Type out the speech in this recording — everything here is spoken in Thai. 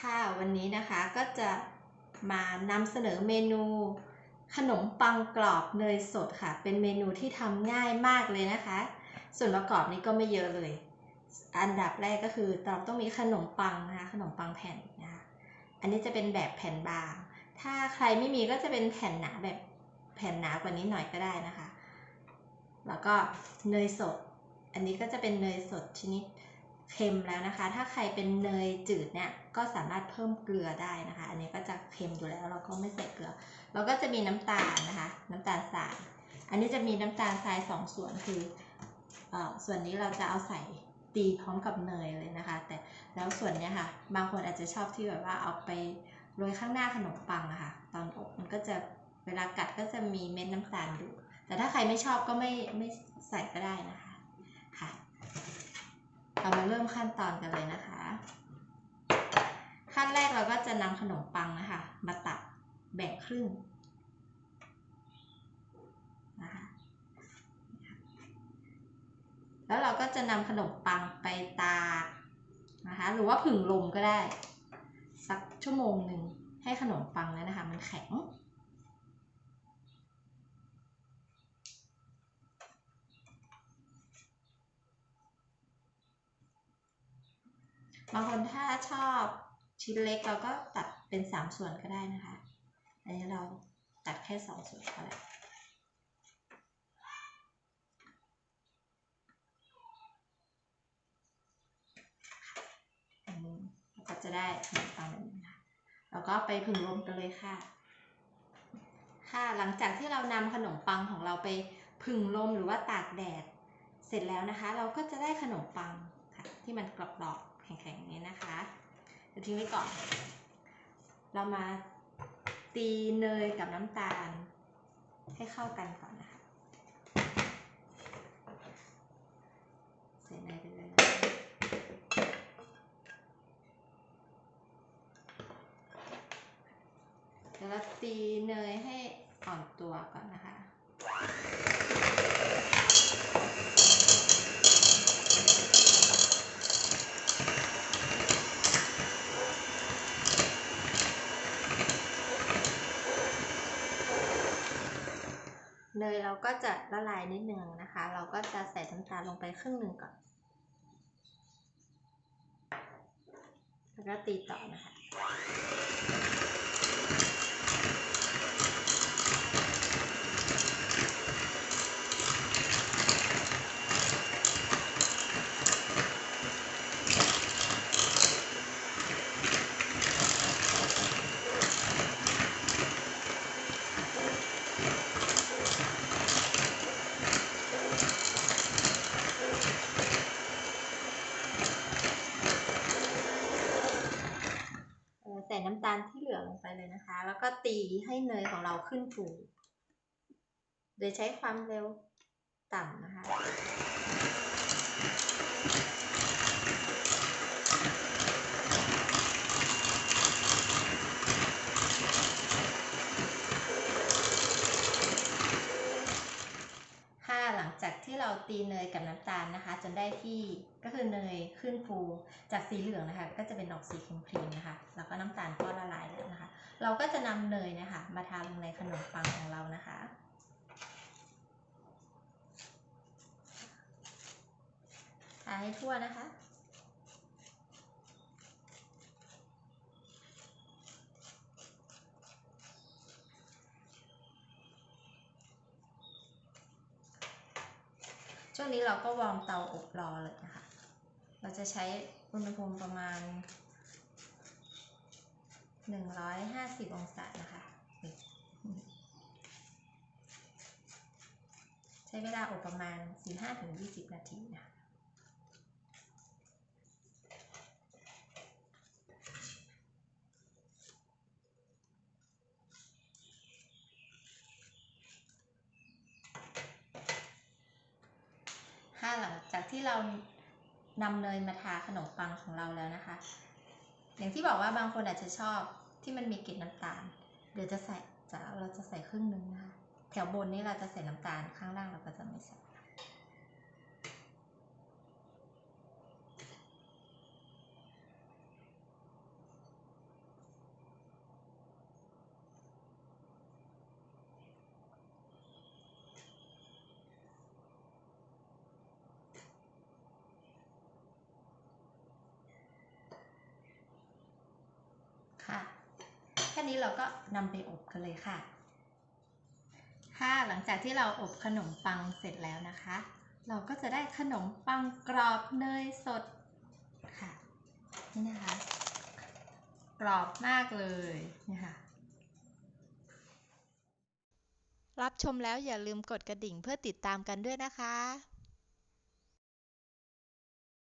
ค่ะวันนี้นะคะก็จะมานำเสนอเมนู ขนมปังกรอบเนยสดค่ะ เป็นเมนูที่ทำง่ายมากเลยนะคะ ส่วนประกอบนี้ก็ไม่เยอะเลย อันดับแรกก็คือเราต้องมีขนมปังนะคะขนมปังแผ่นนะคะอันนี้จะเป็นแบบแผ่นบาง ถ้าใครไม่มีก็จะเป็นแผ่นหนาแบบแผ่นหนากว่านี้หน่อยก็ได้นะคะ แล้วก็เนยสด อันนี้ก็จะเป็นเนยสดชนิด เค็มแล้วนะคะ ถ้าใครเป็นเนยจืดเนี่ยก็สามารถเพิ่มเกลือได้นะคะ อันนี้ก็จะเค็มอยู่แล้วเราก็ไม่ใส่เกลือ เราก็จะมีน้ำตาลนะคะ น้ำตาลทราย อันนี้จะมีน้ำตาลทรายสองส่วนคือเออส่วนนี้เราจะเอาใส่ตีพร้อมกับเนยเลยนะคะ แต่แล้วส่วนเนี้ยค่ะ บางคนอาจจะชอบที่แบบว่าเอาไปโรยข้างหน้าขนมปังอะค่ะ ตอนอบมันก็จะเวลากัดก็จะมีเม็ดน้ำตาลอยู่ แต่ถ้าใครไม่ชอบก็ไม่ไม่ใส่ก็ได้นะคะ เรามาเริ่มขั้นตอนกันเลยนะคะ ขั้นแรกเราก็จะนำขนมปังนะคะ มาตัดแบ่งครึ่งนะคะแล้วเราก็จะนำขนมปังไปตากนะคะ หรือว่าผึ่งลมก็ได้ สักชั่วโมงหนึ่งให้ขนมปังนั้นนะคะ มันแข็ง บางคนถ้าชอบชิ้นเล็กเราก็ตัดเป็นสามส่วนก็ได้นะคะ อันนี้เราตัดแค่สองส่วนก็แล้วอันนี้เราก็จะได้ขนมปังแบบนี้นะคะแล้วก็ไปผึ่งลมกันเลยค่ะ ค่ะ หลังจากที่เรานำขนมปังของเราไปผึ่งลมหรือว่าตากแดด เสร็จแล้วนะคะ เราก็จะได้ขนมปังค่ะ ที่มันกรอบๆ แข็งๆอย่างนี้นะคะเดี๋ยวทิ้งไว้ก่อน เรามาตีเนยกับน้ำตาล ให้เข้ากันก่อนนะคะใส่เนยไปเลยเดี๋ยวเราตีเนยให้อ่อนตัวก่อนนะคะ เน ยเราก็จะละลายนิดนึงนะคะ เราก็จะใส่น้ำตาลลงไปครึ่งหนึ่งก่อน แล้วก็ตีต่อนะคะ เอ่อใส่น้ำตา ลงไปเลยนะคะ แล้วก็ตีให้เนยของเราขึ้นฟูโดยใช้ความเร็วต่ำนะคะหลังจากที่เรา ตีเนยกับน้ำตาลนะคะ จนได้ที่ก็คือเนยขึ้นฟูจากสีเหลืองนะคะ ก็จะเป็นออกสีครีมๆนะคะ แล้วก็น้ำตาลก็ละลายแล้วนะคะ เราก็จะนำเนยนะคะ มาทาลงในขนมปังของเรานะคะทาให้ทั่วนะคะ ช่วงนี้เราก็วอร์มเตาอบรอเลยนะคะ เราจะใช้อุณหภูมิประมาณ 150 องศานะคะ ใช้เวลาอบประมาณ 15-20 นาทีนะคะ หลังจากที่เรานำเนยมาทาขนมปังของเราแล้วนะคะ อย่างที่บอกว่าบางคนอาจจะชอบที่มันมีกลิ่นน้ำตาล เดี๋ยวจะใส่จะเราจะใส่ครึ่งหนึงนะคะ แถวบนนี้เราจะใส่น้ำตาลข้างล่างเราก็จะไม่ใส่ ค ค่นี้เราก็นำไปอบกันเลยค่ะ ค่ะ หลังจากที่เราอบขนมปังเสร็จแล้วนะคะ เราก็จะได้ขนมปังกรอบเนยสดค่ะ นี่นะคะ กรอบมากเลยนี่ค่ะรับชมแล้วอย่าลืมกดกระดิ่งเพื่อติดตามกันด้วยนะคะ